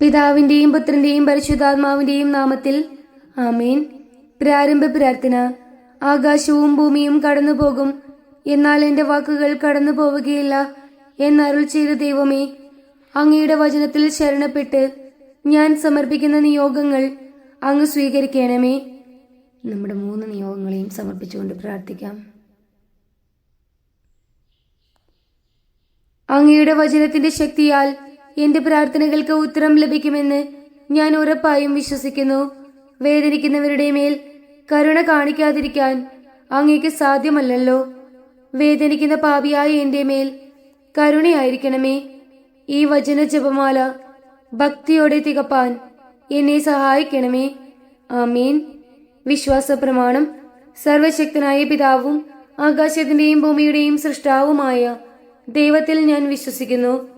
പിതാവിന്റെയും പുത്രന്റെയും പരിശുദ്ധാത്മാവിന്റെയും നാമത്തിൽ ആമേൻ. പ്രാരംഭ പ്രാർത്ഥന. ആകാശവും ഭൂമിയും കടന്നു പോകും എന്നാൽ എന്റെ വാക്കുകൾ കടന്നു പോവുകയില്ല എന്നരുൾ ചെയ്ത ദൈവമേ അങ്ങയുടെ വചനത്തിൽ ശരണപ്പെട്ട് ഞാൻ സമർപ്പിക്കുന്ന നിയോഗങ്ങൾ അങ്ങ് സ്വീകരിക്കണമേ. നമ്മുടെ മൂന്ന് നിയോഗങ്ങളെയും സമർപ്പിച്ചുകൊണ്ട് പ്രാർത്ഥിക്കാം. അങ്ങയുടെ വചനത്തിന്റെ ശക്തിയാൽ എന്റെ പ്രാർത്ഥനകൾക്ക് ഉത്തരം ലഭിക്കുമെന്ന് ഞാൻ ഉറപ്പായും വിശ്വസിക്കുന്നു. വേദനിക്കുന്നവരുടെ മേൽ കരുണ കാണിക്കാതിരിക്കാൻ അങ്ങേക്ക് സാധ്യമല്ലല്ലോ. വേദനിക്കുന്ന പാപിയായ എന്റെ മേൽ കരുണയായിരിക്കണമേ. ഈ വചന ജപമാല ഭക്തിയോടെ തികപ്പാൻ എന്നെ സഹായിക്കണമേ. ആമീൻ. വിശ്വാസ പ്രമാണം സർവശക്തനായ പിതാവും ആകാശത്തിന്റെയും ഭൂമിയുടെയും സൃഷ്ടാവുമായ ദൈവത്തിൽ ഞാൻ വിശ്വസിക്കുന്നു.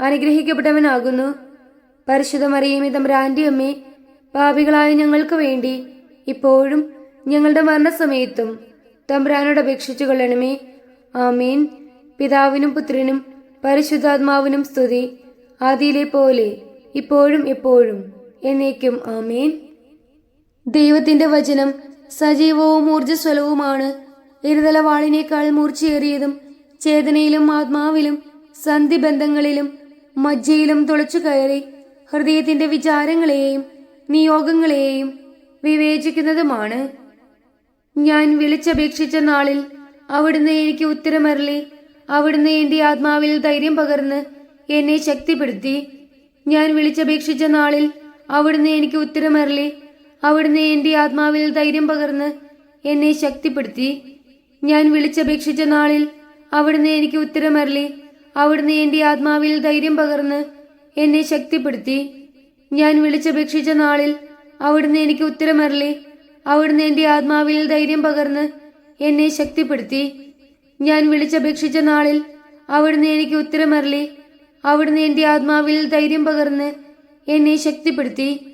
അനുഗ്രഹിക്കപ്പെട്ടവനാകുന്നു. പരിശുദ്ധ മറിയമേ തമ്പ്രാന്റെ അമ്മേ പാപികളായ ഞങ്ങൾക്ക് വേണ്ടി ഇപ്പോഴും ഞങ്ങളുടെ മരണസമയത്തും തമ്പ്രാനോട് അപേക്ഷിച്ചു കൊള്ളണമേ. ആമീൻ. പിതാവിനും പുത്രനും പരിശുദ്ധാത്മാവിനും സ്തുതി ആദിയിലെ പോലെ ഇപ്പോഴും എപ്പോഴും എന്നേക്കും ആമീൻ. ദൈവത്തിന്റെ വചനം സജീവവും ഊർജസ്വലവുമാണ്. ഇരുതലവാളിനേക്കാൾ മൂർച്ചയേറിയതും ചേതനയിലും ആത്മാവിലും സന്ധിബന്ധങ്ങളിലും മജ്ജയിലും തുളച്ചു കയറി ഹൃദയത്തിന്റെ വിചാരങ്ങളെയും നിയോഗങ്ങളെയും വിവേചിക്കുന്നതുമാണ്. ഞാൻ വിളിച്ചപേക്ഷിച്ച നാളിൽ അവിടുന്ന് എനിക്ക് ഉത്തരമരളി അവിടുന്ന് എന്റെ ആത്മാവിൽ ധൈര്യം പകർന്ന് എന്നെ ശക്തിപ്പെടുത്തി. ഞാൻ വിളിച്ചപേക്ഷിച്ച നാളിൽ അവിടുന്ന് എനിക്ക് ഉത്തരമരളി അവിടുന്ന് എന്റെ ആത്മാവിൽ ധൈര്യം പകർന്ന് എന്നെ ശക്തിപ്പെടുത്തി. ഞാൻ വിളിച്ചപേക്ഷിച്ച നാളിൽ അവിടുന്ന് എനിക്ക് ഉത്തരമരളി അവിടുന്ന് എന്റെ ആത്മാവിൽ ധൈര്യം പകർന്ന് എന്നെ ശക്തിപ്പെടുത്തി. ഞാൻ വിളിച്ചപേക്ഷിച്ച നാളിൽ അവിടുന്ന് എനിക്ക് ഉത്തരമരളി. അവിടുന്ന് എന്റെ ആത്മാവിൽ ധൈര്യം പകർന്ന് എന്നെ ശക്തിപ്പെടുത്തി. ഞാൻ വിളിച്ചപേക്ഷിച്ച നാളിൽ അവിടുന്ന് എനിക്ക് ഉത്തരമരളി. അവിടുന്ന് എന്റെ ആത്മാവിൽ ധൈര്യം പകർന്ന് എന്നെ ശക്തിപ്പെടുത്തി.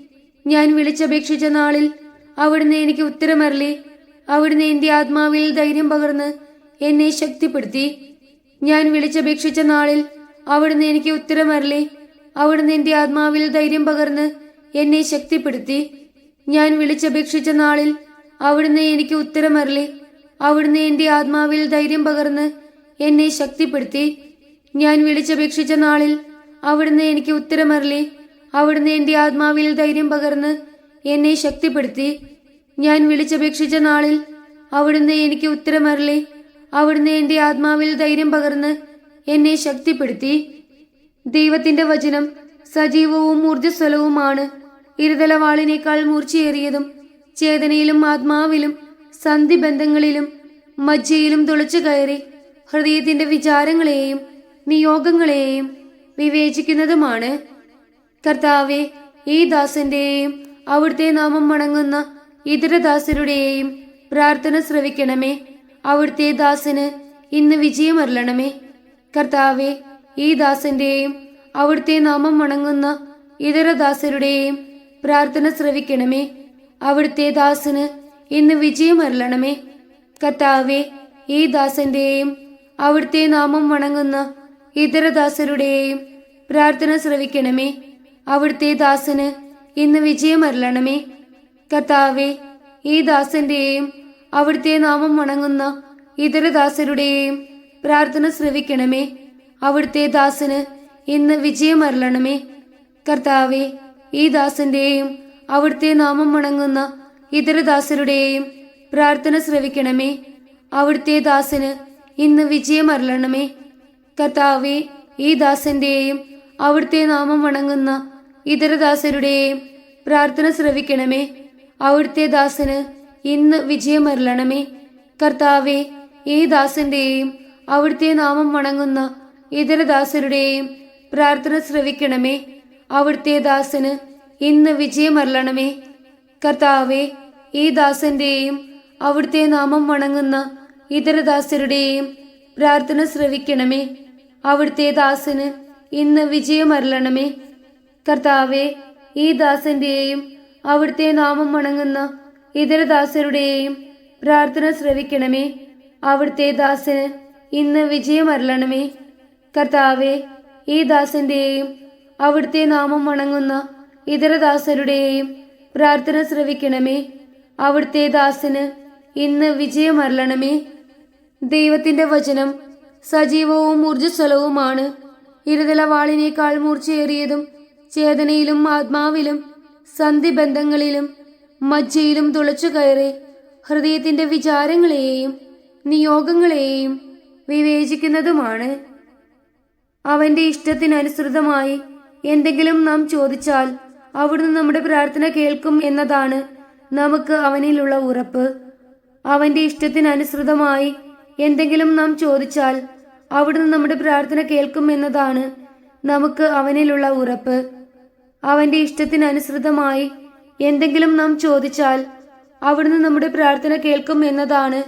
ഞാൻ വിളിച്ചപേക്ഷിച്ച നാളിൽ അവിടുന്ന് എനിക്ക് ഉത്തരമരളി. അവിടുന്ന് എന്റെ ആത്മാവിൽ ധൈര്യം പകർന്ന് എന്നെ ശക്തിപ്പെടുത്തി. ഞാൻ വിളിച്ചപേക്ഷിച്ച നാളിൽ അവിടുന്ന് എനിക്ക് ഉത്തരമരളി. അവിടുന്ന് എന്റെ ആത്മാവിൽ ധൈര്യം പകർന്ന് എന്നെ ശക്തിപ്പെടുത്തി. ഞാൻ വിളിച്ചപേക്ഷിച്ച നാളിൽ അവിടുന്ന് എനിക്ക് ഉത്തരമരളി. അവിടുന്ന് എന്റെ ആത്മാവിൽ ധൈര്യം പകർന്ന് എന്നെ ശക്തിപ്പെടുത്തി. ഞാൻ വിളിച്ചപേക്ഷിച്ച നാളിൽ അവിടുന്ന് എനിക്ക് ഉത്തരമരളി. അവിടുന്ന് എന്റെ ആത്മാവിൽ ധൈര്യം പകർന്ന് എന്നെ ശക്തിപ്പെടുത്തി. ഞാൻ വിളിച്ചപേക്ഷിച്ച നാളിൽ അവിടുന്ന് എനിക്ക് ഉത്തരമരളി. അവിടുന്ന് എന്റെ ആത്മാവിൽ ധൈര്യം പകർന്ന് എന്നെ ശക്തിപ്പെടുത്തി. ദൈവത്തിന്റെ വചനം സജീവവും ഊർജസ്വലവുമാണ്. ഇരുതലവാളിനേക്കാൾ മൂർച്ചയേറിയതും ചേതനയിലും ആത്മാവിലും സന്ധിബന്ധങ്ങളിലും മജ്ജയിലും തുളച്ചു കയറി ഹൃദയത്തിന്റെ വിചാരങ്ങളെയും നിയോഗങ്ങളെയും വിവേചിക്കുന്നതുമാണ്. കർത്താവെ ഈ ദാസന്റെയും അവിടുത്തെ നാമം മണങ്ങുന്ന ഇതര ദാസരുടെയും പ്രാർത്ഥന ശ്രവിക്കണമേ. അവിടുത്തെ ദാസന് ഇന്ന് വിജയമരളണമേ. കർത്താവെ ഈ ദാസന്റെയും അവിടുത്തെ നാമം വണങ്ങുന്ന ഇതര ദാസരുടെയും പ്രാർത്ഥന ശ്രവിക്കണമേ. അവിടുത്തെ ദാസന് ഇന്ന് വിജയം അരുളണമേ കർത്താവെ ഈ ദാസന്റെയും അവിടുത്തെ നാമം വണങ്ങുന്ന ഇതര ദാസരുടെയും പ്രാർത്ഥന ശ്രവിക്കണമേ. അവിടുത്തെ ദാസന് ഇന്ന് വിജയം അരുളണമേ കർത്താവെ ഈ ദാസന്റെയും അവിടുത്തെ നാമം വണങ്ങുന്ന ഇതര ദാസരുടെയും പ്രാർത്ഥന ശ്രവിക്കണമേ. അവിടുത്തെ ദാസന് ഇന്ന് വിജയമരളണമേ. കർത്താവെ ഈ ദാസന്റെയും അവിടുത്തെ നാമം വണങ്ങുന്ന ഇതര ദാസരുടെയും പ്രാർത്ഥന ശ്രവിക്കണമേ. അവിടുത്തെ ദാസന് ഇന്ന് വിജയമരളണമേ. കർത്താവെ ഈ ദാസന്റെയും അവിടുത്തെ നാമം വണങ്ങുന്ന ഇതര ദാസരുടെയും പ്രാർത്ഥന ശ്രവിക്കണമേ. അവിടുത്തെ ദാസന് ഇന്ന് വിജയമരുളണമേ. കർത്താവെ ഈ ദാസന്റെയും അവിടുത്തെ നാമം വണങ്ങുന്ന ഇതര ദാസരുടെയും പ്രാർത്ഥന ശ്രവിക്കണമേ. അവിടുത്തെ ദാസന് ഇന്ന് വിജയമരുളണമേ. കർത്താവെ ഈ ദാസന്റെയും അവിടുത്തെ നാമം വണങ്ങുന്ന ഇതര ദാസരുടെയും പ്രാർത്ഥന ശ്രവിക്കണമേ. അവിടുത്തെ ദാസന് ഇന്ന് വിജയമരുളണമേ. കർത്താവെ ഈ ദാസന്റെയും അവിടുത്തെ നാമം വണങ്ങുന്ന ഇതര ദാസരുടെയും പ്രാർത്ഥന ശ്രവിക്കണമേ. അവിടുത്തെ ദാസന് ഇന്ന് വിജയം അരുളണമേ കർത്താവെ ഈ ദാസന്റെയും അവിടുത്തെ നാമം വണങ്ങുന്ന ഇതര ദാസരുടെയും പ്രാർത്ഥന ശ്രവിക്കണമേ. അവിടുത്തെ ദാസന് ഇന്ന് വിജയം ദൈവത്തിന്റെ വചനം സജീവവും ഊർജസ്വലവുമാണ്. ഇരുതലവാളിനേക്കാൾ മൂർച്ചയേറിയതും ചേതനയിലും ആത്മാവിലും സന്ധിബന്ധങ്ങളിലും മജ്ജയിലും തുളച്ചു കയറി ഹൃദയത്തിന്റെ വിചാരങ്ങളെയും നിയോഗങ്ങളെയും വിവേചിക്കുന്നതുമാണ്. അവന്റെ ഇഷ്ടത്തിനനുസൃതമായി എന്തെങ്കിലും നാം ചോദിച്ചാൽ അവിടുന്ന് നമ്മുടെ പ്രാർത്ഥന കേൾക്കും എന്നതാണ് നമുക്ക് അവനിലുള്ള ഉറപ്പ്. അവന്റെ ഇഷ്ടത്തിനനുസൃതമായി എന്തെങ്കിലും നാം ചോദിച്ചാൽ അവിടുന്ന് നമ്മുടെ പ്രാർത്ഥന കേൾക്കും എന്നതാണ് നമുക്ക് അവനിലുള്ള ഉറപ്പ്. അവന്റെ ഇഷ്ടത്തിനനുസൃതമായി എന്തെങ്കിലും നാം ചോദിച്ചാൽ അവിടുന്ന് നമ്മുടെ പ്രാർത്ഥന കേൾക്കും എന്നതാണ്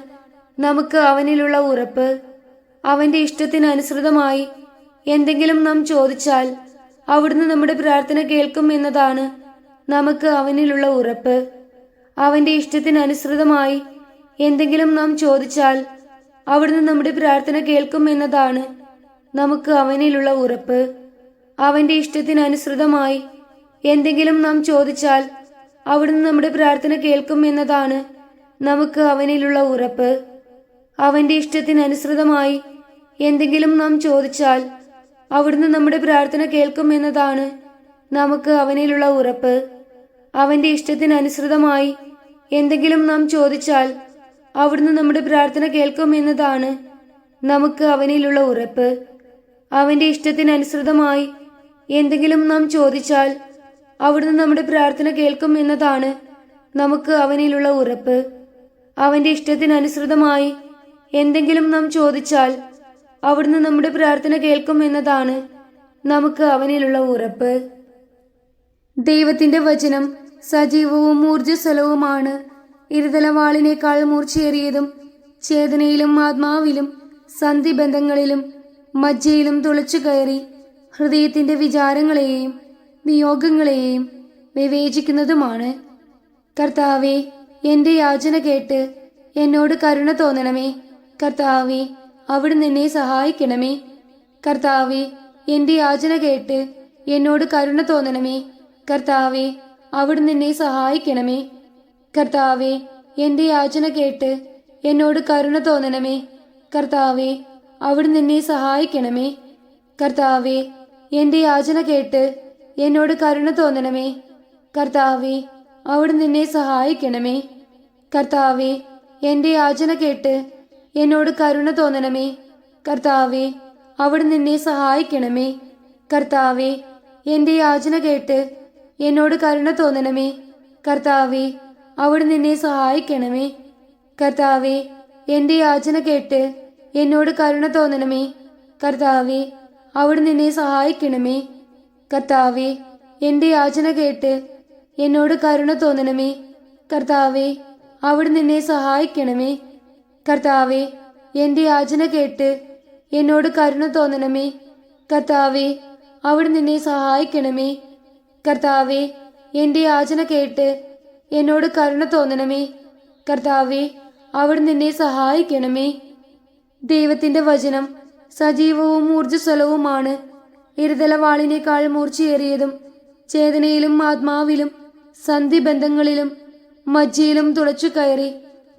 നമുക്ക് അവനിലുള്ള ഉറപ്പ്. അവന്റെ ഇഷ്ടത്തിനനുസൃതമായി എന്തെങ്കിലും നാം ചോദിച്ചാൽ അവിടുന്ന് നമ്മുടെ പ്രാർത്ഥന കേൾക്കും എന്നതാണ് നമുക്ക് അവനിലുള്ള ഉറപ്പ്. അവന്റെ ഇഷ്ടത്തിനനുസൃതമായി എന്തെങ്കിലും നാം ചോദിച്ചാൽ അവിടുന്ന് നമ്മുടെ പ്രാർത്ഥന കേൾക്കും എന്നതാണ് നമുക്ക് അവനിലുള്ള ഉറപ്പ്. അവന്റെ ഇഷ്ടത്തിനനുസൃതമായി എന്തെങ്കിലും നാം ചോദിച്ചാൽ അവിടുന്ന് നമ്മുടെ പ്രാർത്ഥന കേൾക്കും എന്നതാണ് നമുക്ക് അവനിലുള്ള ഉറപ്പ്. അവന്റെ ഇഷ്ടത്തിനനുസൃതമായി എന്തെങ്കിലും നാം ചോദിച്ചാൽ അവിടുന്ന് നമ്മുടെ പ്രാർത്ഥന കേൾക്കും എന്നതാണ് നമുക്ക് അവനിലുള്ള ഉറപ്പ്. അവന്റെ ഇഷ്ടത്തിനനുസൃതമായി എന്തെങ്കിലും നാം ചോദിച്ചാൽ അവിടുന്ന് നമ്മുടെ പ്രാർത്ഥന കേൾക്കും എന്നതാണ് നമുക്ക് അവനിലുള്ള ഉറപ്പ്. അവന്റെ ഇഷ്ടത്തിനനുസൃതമായി എന്തെങ്കിലും നാം ചോദിച്ചാൽ അവിടുന്ന് നമ്മുടെ പ്രാർത്ഥന കേൾക്കും എന്നതാണ് നമുക്ക് അവനിലുള്ള ഉറപ്പ്. അവന്റെ ഇഷ്ടത്തിനനുസൃതമായി എന്തെങ്കിലും നാം ചോദിച്ചാൽ അവിടുന്ന് നമ്മുടെ പ്രാർത്ഥന കേൾക്കും എന്നതാണ് നമുക്ക് അവനിലുള്ള ഉറപ്പ്. ദൈവത്തിന്റെ വചനം സജീവവും ഊർജസ്വലവുമാണ്. ഇരുതലവാളിനേക്കാൾ മൂർച്ചയേറിയതും ചേതനയിലും ആത്മാവിലും സന്ധിബന്ധങ്ങളിലും മജ്ജയിലും തുളച്ചു കയറി ഹൃദയത്തിന്റെ വിചാരങ്ങളെയും നിയോഗങ്ങളെയും വിവേചിക്കുന്നതുമാണ്. കർത്താവെ എന്റെ യാചന കേട്ട് എന്നോട് കരുണ തോന്നണമേ. കർത്താവെ അവിടുന്ന് എന്നെ സഹായിക്കണമേ. കർത്താവെ എന്റെ യാചന കേട്ട് എന്നോട് കരുണ തോന്നണമേ. കർത്താവെ അവിടുന്ന് എന്നെ സഹായിക്കണമേ. കർത്താവെ എന്റെ യാചന കേട്ട് എന്നോട് കരുണ തോന്നണമേ. കർത്താവെ അവിടുന്ന് എന്നെ സഹായിക്കണമേ. കർത്താവെ എന്റെ യാചന കേട്ട് എന്നോട് കരുണ തോന്നണമേ. കർത്താവേ അവിടുന്ന് എന്നെ സഹായിക്കണമേ. കർത്താവെ എന്റെ യാചന കേട്ട് എന്നോട് കരുണ തോന്നണമേ. കർത്താവെ അവിടുന്ന് എന്നെ സഹായിക്കണമേ. കർത്താവെ എന്റെ യാചന കേട്ട് എന്നോട് കരുണ തോന്നണമേ. കർത്താവെ അവിടുന്ന് എന്നെ സഹായിക്കണമേ. കർത്താവെ എന്റെ യാചന കേട്ട് എന്നോട് കരുണ തോന്നണമേ. കർത്താവെ അവിടുന്ന് എന്നെ സഹായിക്കണമേ. കർത്താവെ എന്റെ യാചന കേട്ട് എന്നോട് കരുണ തോന്നണമേ. കർത്താവെ അവിടുന്ന് നിന്നെ സഹായിക്കണമേ. കർത്താവെ എന്റെ യാചന കേട്ട് എന്നോട് കരുണ തോന്നണമേ. കർത്താവെ അവിടുന്ന് നിന്നെ സഹായിക്കണമേ. കർത്താവെ എന്റെ യാചന കേട്ട് എന്നോട് കരുണ തോന്നണമേ. കർത്താവെ അവിടുന്ന് നിന്നെ സഹായിക്കണമേ. ദൈവത്തിന്റെ വചനം സജീവവും ഊർജസ്വലവുമാണ്. ഇരുതലവാളിനേക്കാൾ മൂർച്ചയേറിയതും ചേതനയിലും ആത്മാവിലും സന്ധിബന്ധങ്ങളിലും മജ്ജയിലും തുളച്ചു കയറി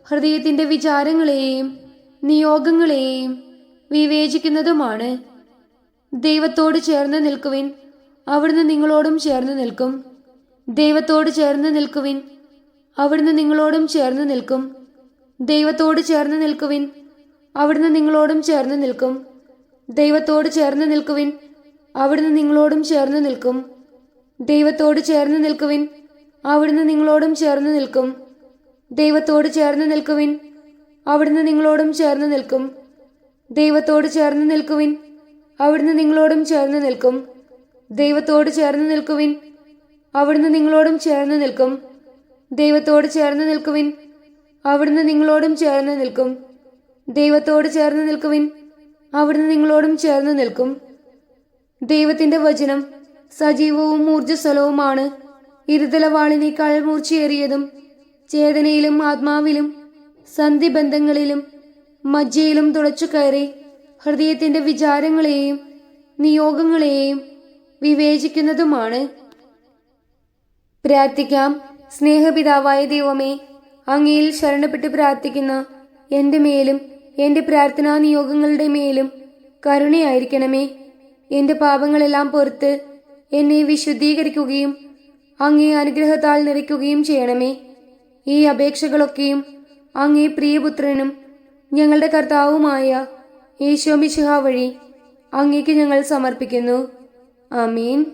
ഹൃദയത്തിന്റെ വിചാരങ്ങളെയും നിയോഗങ്ങളെയും വിവേചിക്കുന്നതുമാണ്. ദൈവത്തോട് ചേർന്ന് നിൽക്കുവിൻ അവിടുന്ന് നിങ്ങളോടും ചേർന്ന് നിൽക്കും. ദൈവത്തോട് ചേർന്ന് നിൽക്കുവിൻ അവിടുന്ന് നിങ്ങളോടും ചേർന്ന് നിൽക്കും. ദൈവത്തോട് ചേർന്ന് നിൽക്കുവിൻ അവിടുന്ന് നിങ്ങളോടും ചേർന്ന് നിൽക്കും. ദൈവത്തോട് ചേർന്ന് നിൽക്കുവിൻ അവിടുന്ന് നിങ്ങളോടും ചേർന്ന് നിൽക്കും. ദൈവത്തോട് ചേർന്ന് നിൽക്കുവിൻ. അവിടുന്ന് നിങ്ങളോടും ചേർന്ന് നിൽക്കും. ദൈവത്തോട് ചേർന്ന് നിൽക്കുവിൻ. അവിടുന്ന് നിങ്ങളോടും ചേർന്ന് നിൽക്കും. ദൈവത്തോട് ചേർന്ന് നിൽക്കുവിൻ. അവിടുന്ന് നിങ്ങളോടും ചേർന്ന് നിൽക്കും. ദൈവത്തോട് ചേർന്ന് നിൽക്കുവിൻ. അവിടുന്ന് നിങ്ങളോടും ചേർന്ന് നിൽക്കും. ദൈവത്തോട് ചേർന്ന് നിൽക്കുവിൻ. അവിടുന്ന് നിങ്ങളോടും ചേർന്ന് നിൽക്കും. ദൈവത്തോട് ചേർന്ന് നിൽക്കുവിൻ. അവിടുന്ന് നിങ്ങളോടും ചേർന്ന് നിൽക്കും. ദൈവത്തിന്റെ വചനം സജീവവും ഊർജസ്വലവുമാണ്. ഇരുതലവാളിനേക്കാൾ മൂർച്ചയേറിയതും ചേതനയിലും ആത്മാവിലും സന്ധിബന്ധങ്ങളിലും മജ്ജയിലും തുളച്ചു കയറി ഹൃദയത്തിന്റെ വിചാരങ്ങളെയും നിയോഗങ്ങളെയും വിവേചിക്കുന്നതുമാണ്. പ്രാർത്ഥിക്കാം. സ്നേഹപിതാവായ ദൈവമേ അങ്ങയിൽ ശരണപ്പെട്ട് പ്രാർത്ഥിക്കുന്ന എന്റെ മേലും എന്റെ പ്രാർത്ഥനാ നിയോഗങ്ങളുടെ മേലും കരുണയായിരിക്കണമേ. എന്റെ പാപങ്ങളെല്ലാം പൊറത്ത് എന്നെ വിശുദ്ധീകരിക്കുകയും അങ്ങേ അനുഗ്രഹത്താൽ നിറയ്ക്കുകയും ചെയ്യണമേ. ഈ അപേക്ഷകളൊക്കെയും അങ്ങേ പ്രിയപുത്രനും ഞങ്ങളുടെ കർത്താവുമായ യേശോമിശിഹ വഴി അങ്ങേക്ക് ഞങ്ങൾ സമർപ്പിക്കുന്നു. ആമീൻ.